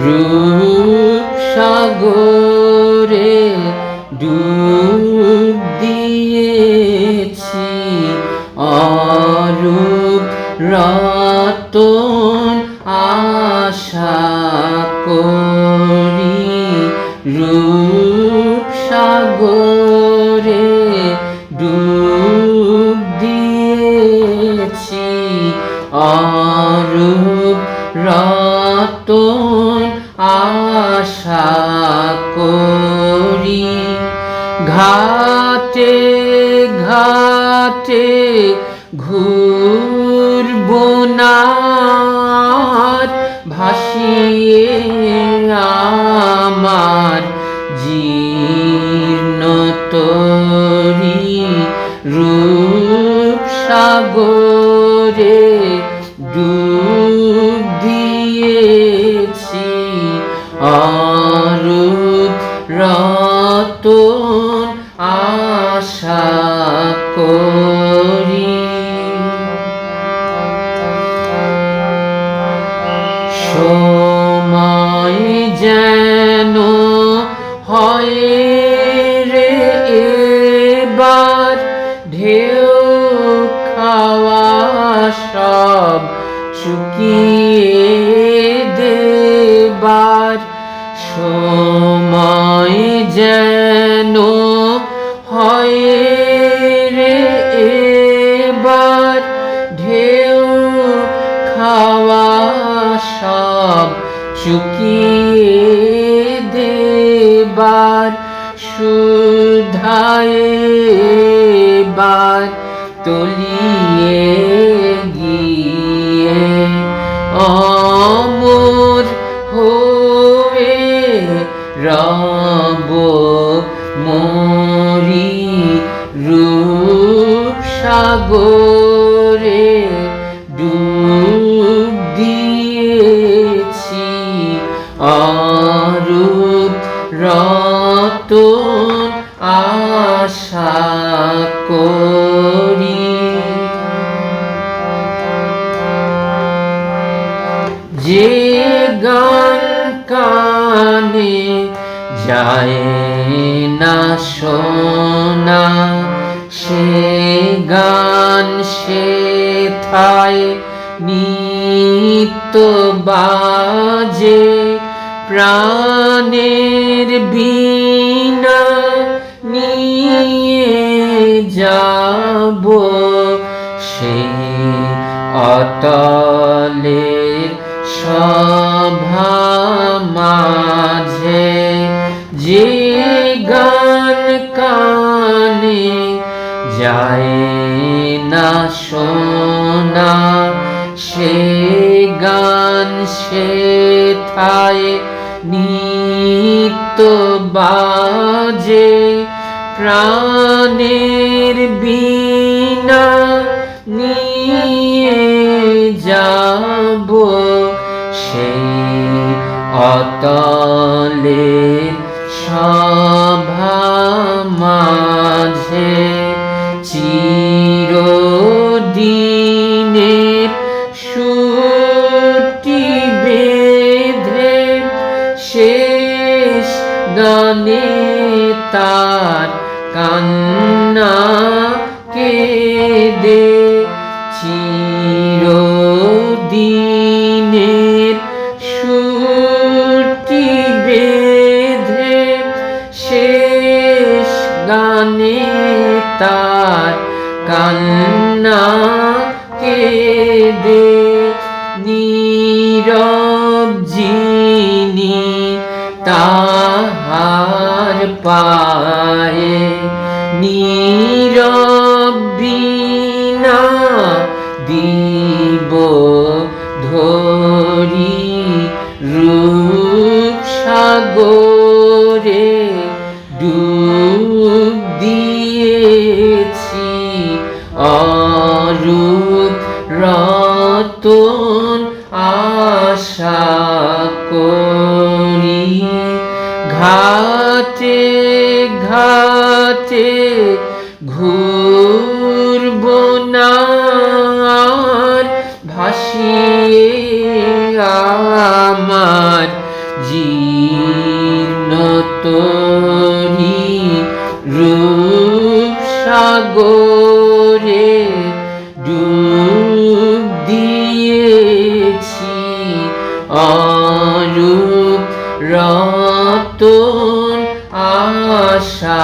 রূপ সাগরে ডুব দিয়েছি অরূপ রতন আশা করি। রূপ সাগরে ডুব আর ভাসিয়ে আমার ঢেউ খাওয়া সব চুকিয়ে দেবার সময় যেন হয় এবার। ঢেউ খাওয়া সব চুকিয়ে দেবার সুধায় বার তলিয়ে গিয়ে অমর হয়ে রব করি। যে গান কানে যায় না শোনা, সে গান সে থায় নিত্য বাজে প্রাণের বিনা যাব সেই অতলের সভা মাঝে যে গান কানে যায় না শোনা, সে গান সে থায় নিত্য বাজে। প্রাণের বিনা নিয়ে যাব। সেই অতলে সভা মাঝে চিরদিনের সুটি বেঁধে শেষ গানে তার কান্না কেঁদে চিরদিনের সুরটি বেঁধে শেষ গানে তার কান্না কেঁদে নীরব যিনি তাহার পায়ে। নীরব বিনা দিব ধরি রূপ সাগরে ডুব দিয়েছি। অরূপ রতন আশা করি ঘাটে ঘাটে ঘুরব না ভাসিয়ে আমার জীর্ণতরি রূপ সাগরে ডুব দিয়েছি অরূপ রতন আশা